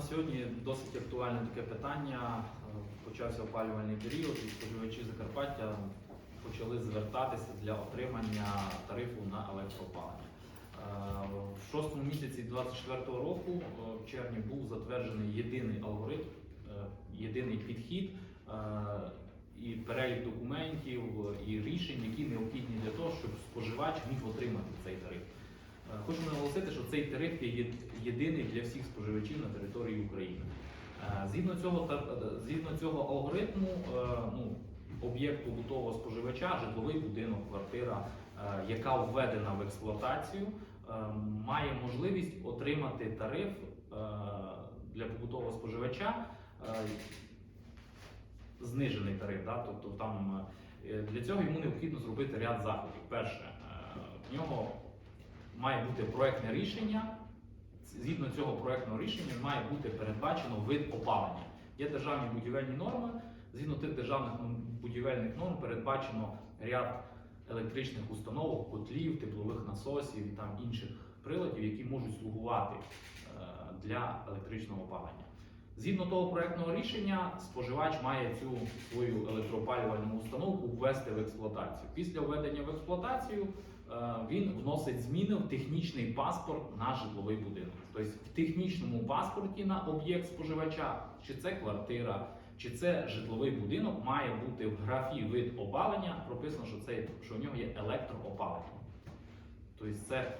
на сьогодні досить актуальне таке питання. Е, Почався опалювальний період, і споживачі Закарпаття почали звертатися для отримання тарифу на електроопалення. Е, В шостому місяці 2024 року, е, в червні, був затверджений єдиний алгоритм, єдиний підхід і перелік документів і рішень, які необхідні для того, щоб споживач міг отримати цей тариф. Е, Хочу наголосити, що цей тариф є єдиний для всіх споживачів на території України. Е, Згідно цього е, згідно цього алгоритму, ну, об'єкт побутового споживача, житловий будинок, квартира, яка введена в експлуатацію, має можливість отримати тариф для побутового споживача. Знижений тариф, да? тобто там для цього йому необхідно зробити ряд заходів. Перше, в нього має бути проектне рішення. Згідно цього проектного рішення має бути передбачено вид опалення. Є державні будівельні норми. Згідно тих державних будівельних норм передбачено ряд електричних установок, котлів, теплових насосів і там інших приладів, які можуть слугувати е, для електричного опалення. Згідно того проектного рішення, споживач має цю свою електроопалювальну установку ввести в експлуатацію. Після введення в експлуатацію він вносить зміни в технічний паспорт на житловий будинок. Тобто в технічному паспорті на об'єкт споживача, чи це квартира, чи це житловий будинок, має бути в графі вид опалення прописано, що це що в нього є електроопалення. Тобто це е,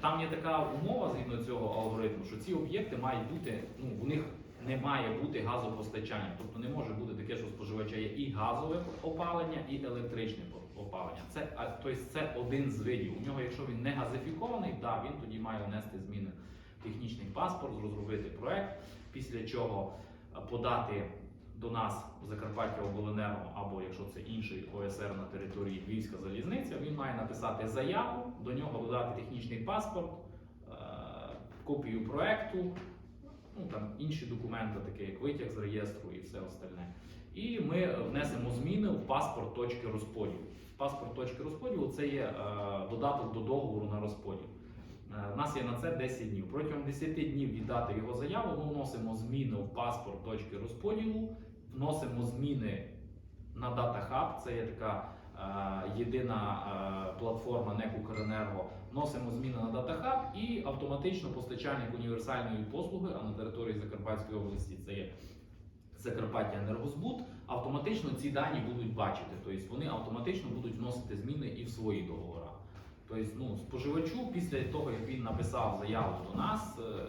там є така умова згідно цього алгоритму, що ці об'єкти мають бути, ну в них не має бути газопостачання. Тобто не може бути таке, що у споживача є і газове опалення, і електричне опалення. Це а, тобто це один з видів. У нього, якщо він не газифікований, да, він тоді має внести зміни в технічний паспорт, розробити проект, після чого е, подати до нас Закарпаття Обленерго, або якщо це інший ОСР на території Львівська залізниця, він має написати заяву, до нього додати технічний паспорт, е, копію проекту, ну там інші документи, такі як витяг з реєстру і все остальне. І ми внесемо зміни в паспорт точки розподілу. Паспорт точки розподілу це є е, додаток до договору на розподіл. Е, У нас є на це 10 днів. Протягом 10 днів від дати його заяву ми вносимо зміни в паспорт точки розподілу, вносимо зміни на Data Hub, це є така е, єдина е, платформа НЕК «Укренерго». Вносимо зміни на Hub і автоматично постачальник універсальної послуги, а на території Закарпатської області це є Закарпаття Енергозбут, автоматично ці дані будуть бачити. Тобто вони автоматично будуть вносити зміни і в свої договори. Тобто, ну, споживачу після того, як він написав заяву до нас, е,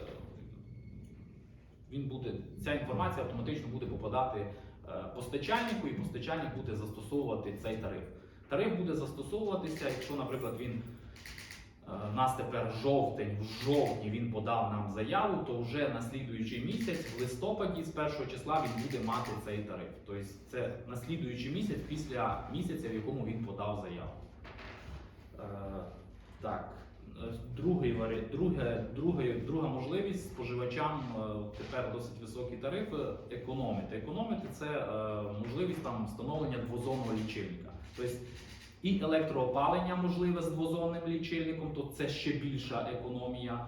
він буде, ця інформація автоматично буде попадати е, постачальнику, і постачальник буде застосовувати цей тариф. Тариф буде застосовуватися, якщо, наприклад, він е, нас тепер жовтень, в жовтні він подав нам заяву, то вже на слідуючий місяць, в листопаді, з першого числа, він буде мати цей тариф. Тобто це на слідуючий місяць після місяця, в якому він подав заяву. Е, Так, Е, другий друге, друге, друга можливість споживачам тепер досить високі тарифи економити. Економити це можливість там встановлення двозонного лічильника. Тобто і електроопалення можливе з двозонним лічильником, то це ще більша економія,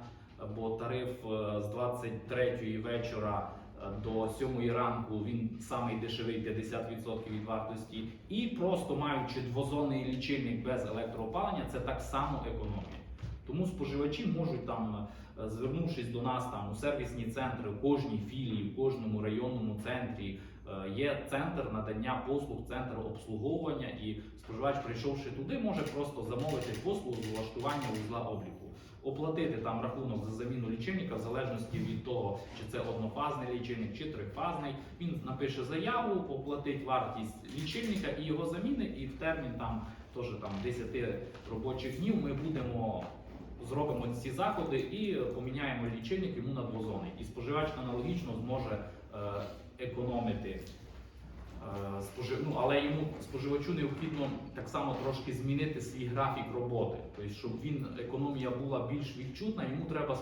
бо тариф е, з 23 вечора е, до 7 ранку він самий дешевий 50% від вартості. І просто маючи двозонний лічильник без електроопалення, це так само економія. Тому споживачі можуть там, е, звернувшись до нас там у сервісні центри, в кожній філії, в кожному районному центрі е, є центр надання послуг, центр обслуговування, і споживач, прийшовши туди, може просто замовити послугу з влаштування вузла обліку, оплатити там рахунок за заміну лічильника в залежності від того, чи це однофазний лічильник, чи трифазний. Він напише заяву, оплатить вартість лічильника і його заміни, і в термін там теж там 10 робочих днів ми будемо зробимо ці заходи і поміняємо лічильник йому на двозонний. І споживач аналогічно зможе е, економити. е, ну, але йому споживачу необхідно так само трошки змінити свій графік роботи. Тобто, щоб він економія була більш відчутна, йому треба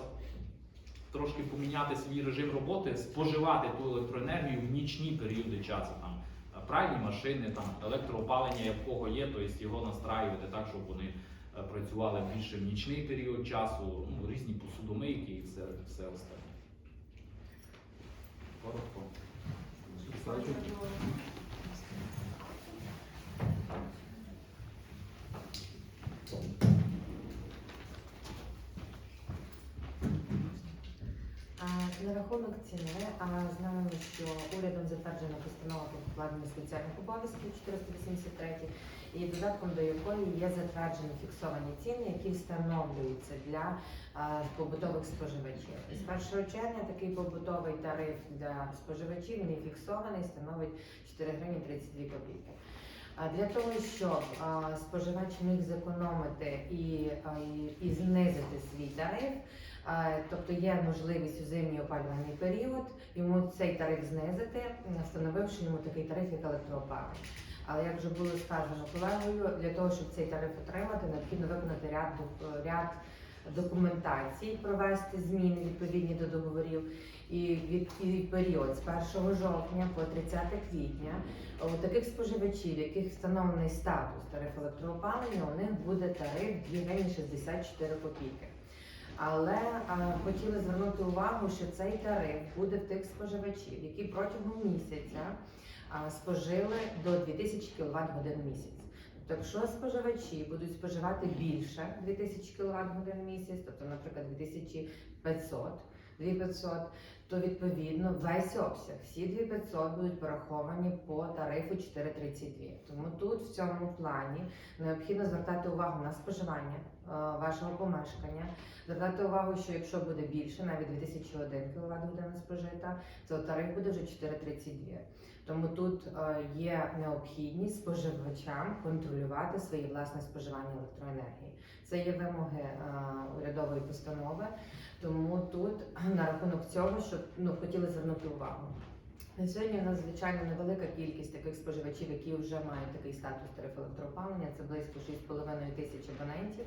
трошки поміняти свій режим роботи, споживати ту електроенергію в нічні періоди часу. Там е, пральні машини, там електроопалення, як в кого є, тобто його настраювати так, щоб вони Е, працювали більше в нічний період часу, ну, різні посудомийки і все, все остальне. Коротко. На рахунок ціни, а знаємо, що урядом затверджена постанова про покладення спеціальних обов'язків 483, і додатком до якої є затверджені фіксовані ціни, які встановлюються для а, побутових споживачів. З 1 червня такий побутовий тариф для споживачів він фіксований, становить 4 гривні 32 копійки. А для того, щоб а, споживач міг зекономити і, а, і, і знизити свій тариф, тобто є можливість у зимній опалювальний період йому цей тариф знизити, встановивши йому такий тариф, як електроопалення. Але як вже було сказано колегою, для того, щоб цей тариф отримати, необхідно виконати ряд, ряд документацій, провести зміни відповідні до договорів. І від і період з 1 жовтня по 30 квітня у таких споживачів, яких встановлений статус тариф електроопалення, у них буде тариф 2 гривні 64 копійки. Але а, хотіли звернути увагу, що цей тариф буде в тих споживачів, які протягом місяця спожили до 2000 кВт годин в місяць. Тобто, якщо споживачі будуть споживати більше 2000 кВт годин в місяць, тобто, наприклад, 2500, 2500, то відповідно весь обсяг, всі 2500 будуть пораховані по тарифу 432. Тому тут в цьому плані необхідно звертати увагу на споживання е, вашого помешкання, звертати увагу, що якщо буде більше, навіть 2001 кВт година спожита, то тариф буде вже 432. Тому тут е, є необхідність споживачам контролювати своє власне споживання електроенергії. Це є вимоги е, урядової постанови. Тому тут на рахунок цього, щоб ну хотіли звернути увагу. На сьогодні у нас звичайно невелика кількість таких споживачів, які вже мають такий статус тарифу електроопалення. Це близько 6,5 тисяч абонентів.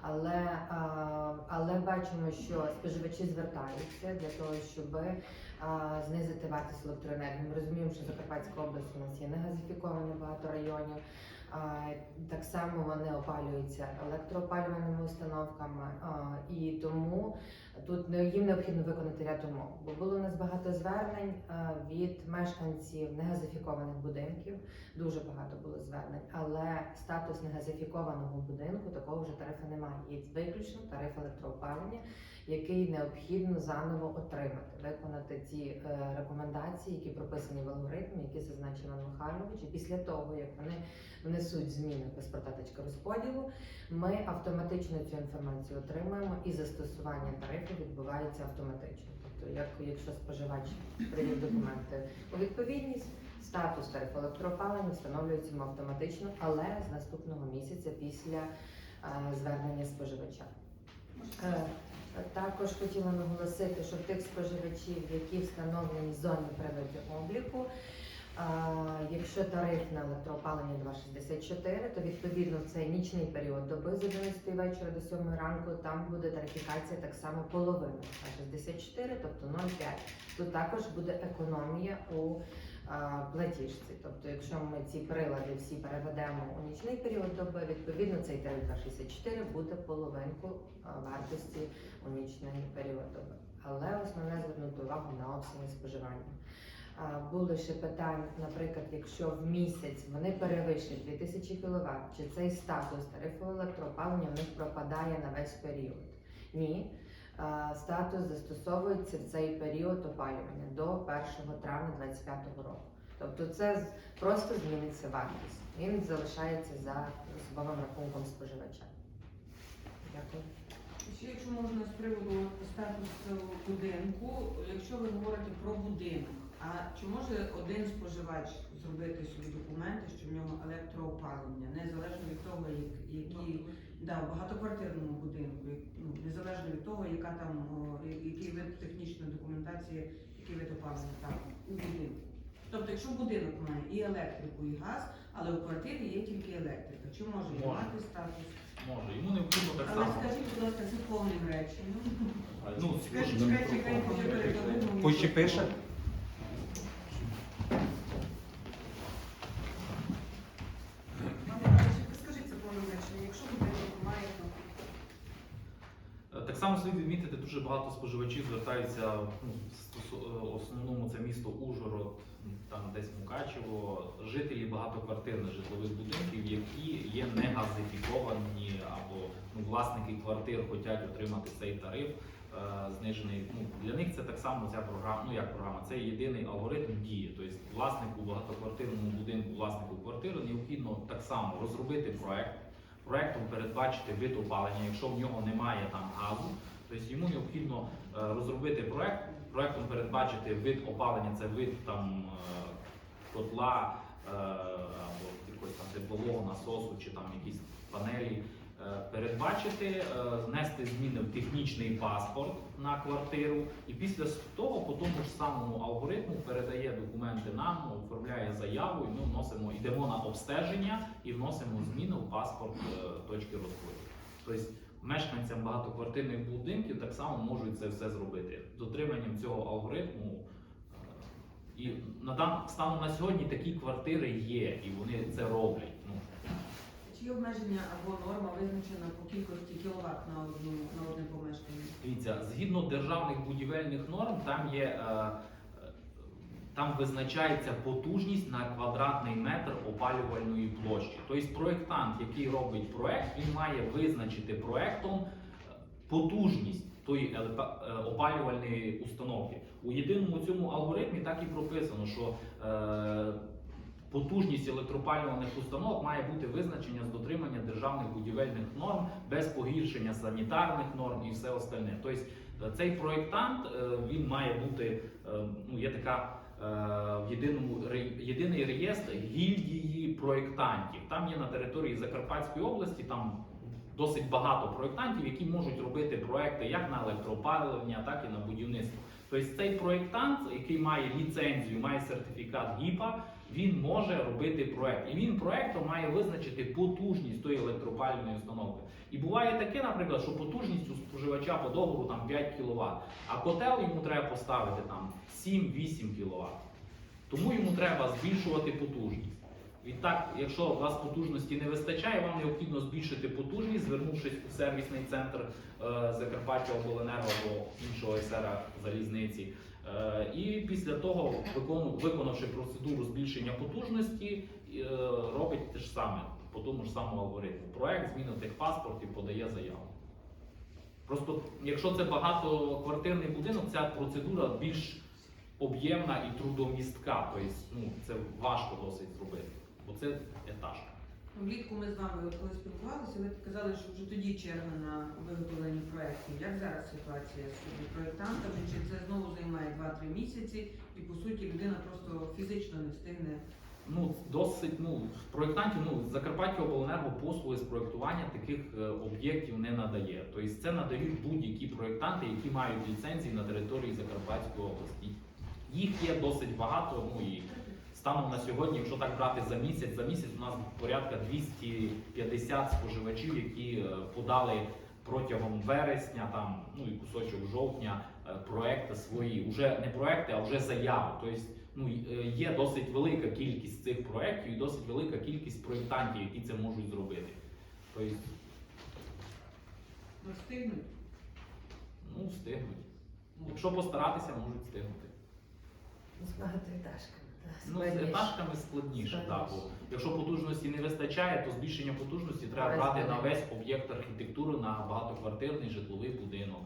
Але, але бачимо, що споживачі звертаються для того, щоб знизити вартість електроенергії. Ми розуміємо, що Закарпатська область у нас є негазифіковано багато районів. Так само вони опалюються електроопалювальними установками, і тому тут їм необхідно виконати ряд умов. Бо було у нас багато звернень від мешканців негазифікованих будинків. Дуже багато було звернень, але статус негазифікованого будинку такого вже тарифу немає. Є виключно тариф електроопалення, який необхідно заново отримати, виконати ті е, рекомендації, які прописані в алгоритмі, які зазначив Іван Михайлович. І після того, як вони внесуть зміни в паспортаточка розподілу, ми автоматично цю інформацію отримаємо і застосування тарифу відбувається автоматично. Тобто, як якщо споживач привів документи у відповідність. Статус тарифу електроопалення встановлюється автоматично, але з наступного місяця після е, звернення споживача. Е, також хотіла наголосити, що тих споживачів, які встановлені в зоні приводу обліку, е, якщо тариф на електроопалення 2,64, то відповідно в цей нічний період доби з 11 вечора до 7 ранку там буде тарифікація так само половина, а 64, тобто 0,5. Тут також буде економія у платіжці. Тобто, якщо ми ці прилади всі переведемо у нічний період доби, відповідно цей тариф 2,64 буде половинку вартості у нічний період доби. Але основне звернути увагу на обсяги споживання. А, Було ще питання, наприклад, якщо в місяць вони перевищують 2000 кВт, чи цей статус тарифу електроопалення в них пропадає на весь період? Ні. Статус застосовується в цей період опалювання до 1 травня 2025 року. Тобто це просто зміниться вартість. Він залишається за особовим рахунком споживача. Дякую. Ще якщо можна з приводу статусу будинку, якщо ви говорите про будинок, а чи може один споживач зробити собі документи, що в нього електроопалення, незалежно від того, як- які да, в багатоквартирному будинку, ну, незалежно від того, яка там о, який вид технічної документації, який вид опалення там у будинку. Тобто, якщо будинок має і електрику, і газ, але у квартирі є тільки електрика, чи може Може. мати статус? Може, йому необхідно так Але само. скажіть, будь ласка, це повним реченням. Ну, Чекай, чекай, чекай, я перекладу. Хоч ще пише? Скажіть це повним реченням, якщо будинок має то Е, Так само слід відмітити дуже багато споживачів. Споживачі звертаються ну, е, в основному це місто Ужгород, там десь Мукачево, жителі багатоквартирних житлових будинків, які є не газифіковані або ну, власники квартир хочуть отримати цей тариф. е, Знижений ну для них це так само ця програма. Ну як програма, це єдиний алгоритм дії. Тобто власнику багатоквартирному будинку, власнику квартири необхідно так само розробити проект, проектом передбачити вид опалення, якщо в нього немає там газу. Тобто йому необхідно е, розробити проект, проектом передбачити вид опалення, це вид там е, котла е, або якогось там теплового насосу чи там якісь панелі. Передбачити, внести зміни в технічний паспорт на квартиру, і після того по тому ж самому алгоритму передає документи нам, оформляє заяву, і ми вносимо, йдемо на обстеження і вносимо зміни в паспорт точки розподілу. Тобто мешканцям багатоквартирних будинків так само можуть це все зробити. З дотриманням цього алгоритму. е, І на станом на сьогодні такі квартири є, і вони це роблять. Ну, Чи обмеження або норма визначена по кількості кіловат на одну на одне помешкання? Дивіться, згідно державних будівельних норм, там є е, е, там визначається потужність на квадратний метр опалювальної площі. Тобто проєктант, який робить проект, він має визначити проектом е, потужність тої е, опалювальної установки. У єдиному цьому алгоритмі так і прописано, що е, потужність електропалювальних установок має бути визначення з дотримання державних будівельних норм без погіршення санітарних норм і все остальне. Тобто е, цей проєктант він має бути, ну є така. Е, В єдиному єдиний реєстр гільдії проєктантів. Там є на території Закарпатської області, там досить багато проєктантів, які можуть робити проекти як на електроопалення, так і на будівництво. Тобто цей проєктант, який має ліцензію, має сертифікат ГІПа, він може робити проект. І він проектом має визначити потужність тої електропалювальної установки. І буває таке, наприклад, що потужність у споживача по договору там 5 кВт, а котел йому треба поставити там 7-8 кВт. Тому йому треба збільшувати потужність. Відтак, якщо у вас потужності не вистачає, вам необхідно збільшити потужність, звернувшись у сервісний центр е, Закарпаття обленерго або іншого СР залізниці. Е, і після того, виконавши процедуру збільшення потужності, е, робить те ж саме по тому ж самому алгоритму. Проект зміни техпаспортів подає заяву. Просто якщо це багатоквартирний будинок, ця процедура більш об'ємна і трудомістка. Тобто ну, це важко досить зробити, бо це етаж. Влітку ми з вами коли спілкувалися, ви казали, що вже тоді черга на виготовлення проєктів. Як зараз ситуація з проєктантами? Чи це знову займає 2-3 місяці, і по суті людина просто фізично не встигне? Ну, досить, ну, проєктантів, ну, Закарпаття обленерго послуги з проєктування таких е, об'єктів не надає. Тобто це надають будь-які проєктанти, які мають ліцензії на території Закарпатської області. Їх є досить багато, ну і станом на сьогодні, якщо так брати за місяць, за місяць у нас порядка 250 споживачів, які е, подали протягом вересня, там, ну і кусочок жовтня, е, проекти свої, уже не проекти, а вже заяви. Тобто ну, е, є досить велика кількість цих проєктів і досить велика кількість проєктантів, які це можуть зробити. Тобто, Ну, встигнуть? ну, встигнуть. Якщо постаратися, можуть встигнути. З багатоетажками. так, Ну, з етажками складніше, так, бо якщо потужності не вистачає, то збільшення потужності треба брати на весь об'єкт архітектури на багатоквартирний житловий будинок.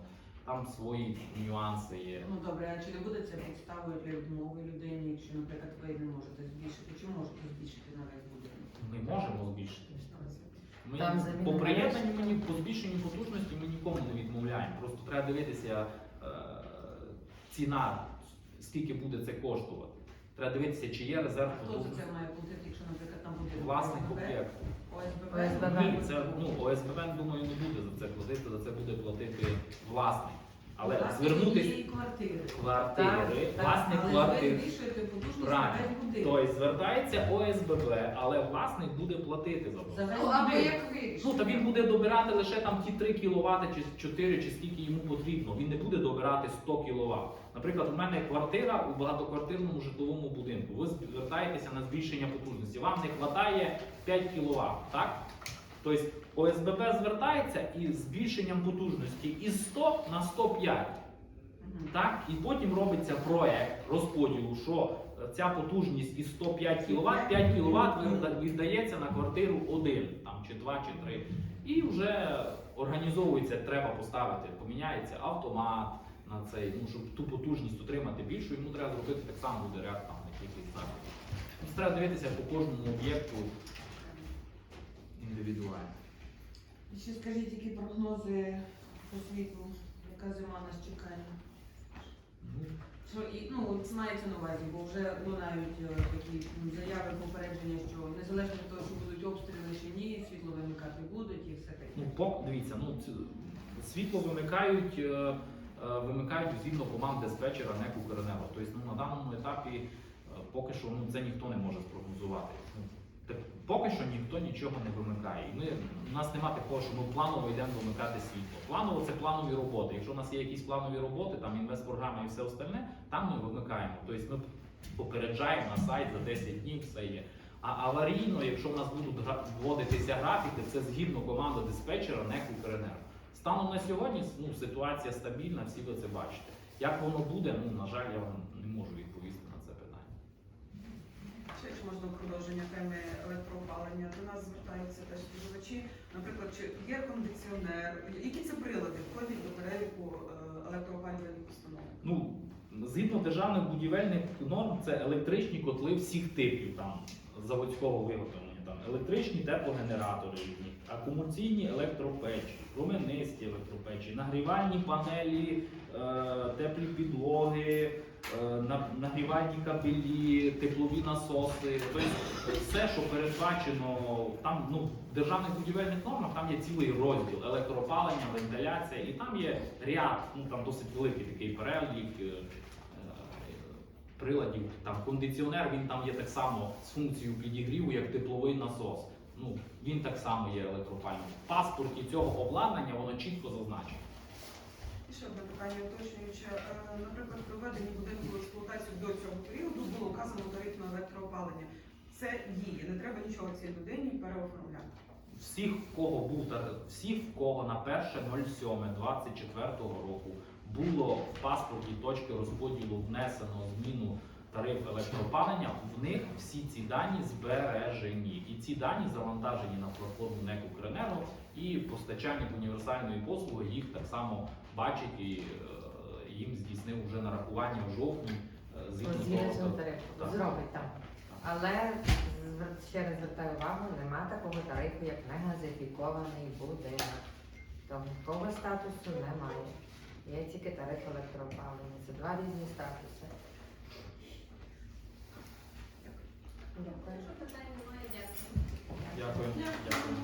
Там свої нюанси є. Ну добре, а чи не буде це підставою для відмови людині, якщо, наприклад, ви не можете збільшити? Чи можете збільшити на весь будинок? Ми можемо збільшити. Ми Там заміна по приєднанню мені по збільшенню потужності ми нікому не відмовляємо. Просто треба дивитися е, ціна, скільки буде це коштувати. Треба дивитися, чи є резерв А хто за це має бути, якщо, наприклад, там буде Власник об'єкту. ОСББ? ОСББ. Ні, це ну ОСББ, думаю, не буде за це платити, за це буде платити власник. Але Власник звернутися квартири. квартири, Так, власник Але збільшуєте Правильно. Тобто звертається ОСББ, але власник буде платити за весь Ну, або як вирішити. Ну та він буде добирати лише там ті 3 кВт чи 4, чи скільки йому потрібно. Він не буде добирати 100 кВт. Наприклад, у мене квартира у багатоквартирному житловому будинку. Ви звертаєтеся на збільшення потужності. Вам не вистачає 5 кВт, так? Тобто ОСББ звертається із збільшенням потужності із 100 на 105. Так, і потім робиться проект розподілу, що ця потужність із 105 кВт, 5 кВт віддається на квартиру 1, там, чи 2, чи 3. І вже організовується, треба поставити, поміняється автомат на цей, ну, щоб ту потужність отримати більшу, йому треба зробити так само буде ряд там якихось заходів. Тобто треба дивитися по кожному об'єкту індивідуально. Ще скажіть, які прогнози по світлу, яка зима нас чекає? Ну, Що і ну от мається на увазі, бо вже лунають е, такі м, заяви попередження, що незалежно від того, що будуть обстріли чи ні, світло вимикати будуть і все таке. Ну, по, дивіться, ну світло вимикають, е, е, вимикають згідно команд диспетчера НЕК «Укренерго». Тобто ну, на даному етапі поки що ну, це ніхто не може спрогнозувати. Ну, поки що ніхто нічого не вимикає. І ми, у нас немає такого, що ми планово йдемо вимикати світло. Планово це планові роботи. Якщо у нас є якісь планові роботи, там інвестпрограма і все остальне, там ми вимикаємо. Тобто ми попереджаємо на сайт за 10 днів, все є. А аварійно, якщо в нас будуть вводитися графіки, це згідно команди диспетчера НЕК «Укренерго». Станом на сьогодні ну, ситуація стабільна, всі ви це бачите. Як воно буде, ну на жаль, я вам не можу відповісти на це питання. Ще якщо можна продовження теми електроопалення, до нас звертаються теж споживачі. Наприклад, чи є кондиціонер, які це прилади входять до переліку е, електроопалювальних установ? Ну, згідно державних будівельних норм, це електричні котли всіх типів там заводського виготовлення, там електричні теплогенератори, акумуляційні електропечі, променисті електропечі, нагрівальні панелі, е, теплі підлоги, нагрівальні кабелі, теплові насоси. Тобто все, що передбачено там, ну, в державних будівельних нормах, там є цілий розділ електроопалення, вентиляція, і там є ряд, ну там досить великий такий перелік. е, е, Приладів, там кондиціонер, він там є так само з функцією підігріву, як тепловий насос. Ну, він так само є електропальним. В паспорті цього обладнання воно чітко зазначено. Ще одне питання уточнююче. Е, Наприклад, при будинку в експлуатацію до цього періоду було вказано тариф на електроопалення. Це діє, не треба нічого цій людині переоформляти. Всіх, в кого був всіх, в кого на 1.07.24 року було в паспорті точки розподілу внесено зміну тариф електроопалення, в них всі ці дані збережені. І ці дані завантажені на платформу НЕК «Укренерго», і постачальник універсальної послуги їх так само бачить і е, їм здійснив вже нарахування в жовтні е, згідно того. тариф, Так. зробить там. Але ще раз звертаю увагу, нема такого тарифу, як негазифікований будинок. Такого статусу немає. Є тільки тариф електроопалення. Це два різні статуси. Дякую. Дякую. Дякую.